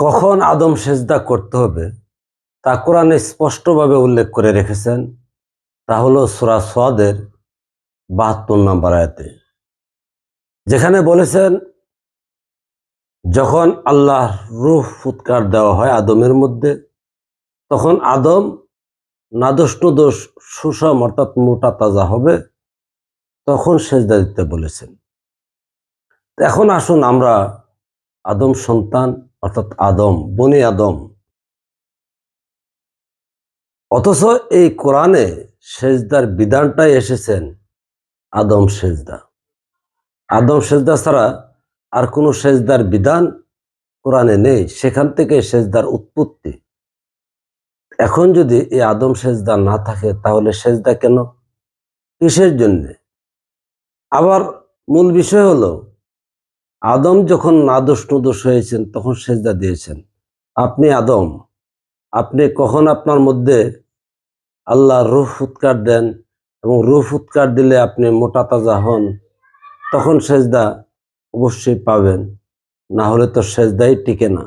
কখন আদম সেজদা করতে হবে তা কোরআনে স্পষ্টভাবে উল্লেখ করে রেখেছেন। তা হলো সুরা সোয়াদের বাহাত্তর নম্বর আয়াতে। যেখানে বলেছেন, যখন আল্লাহ রুহ ফুৎকার দেওয়া হয় আদমের মধ্যে, তখন আদম নাদোষ নুদোষ সুষম অর্থাৎ মোটা তাজা হবে, তখন সেজদা দিতে বলেছেন। এখন আসুন আমরা আদম সন্তান, অর্থাৎ আদম, বনে আদম। অথচ এই কোরআনে সেজদার বিধানটাই এসেছেন আদম সেজদা। আদম সেজদা ছাড়া আর কোনো সেজদার বিধান কোরআনে নেই, সেখান থেকে সেজদার উৎপত্তি। এখন যদি এই আদম সেজদা না থাকে, তাহলে সেজদা কেন? কিসের জন্যে? আবার মূল বিষয় হলো আদম যখন নাদোষ নুদোষ হয়েছেন, তখন সেজদা দিয়েছেন। আপনি আদম, আপনি কখন আপনার মধ্যে আল্লাহ রুফ উৎকার দেন এবং রুফ উৎকার দিলে আপনি মোটা তাজা হন, তখন সেজদা অবশ্যই পাবেন। না হলে তো সেজদাই টিকে না।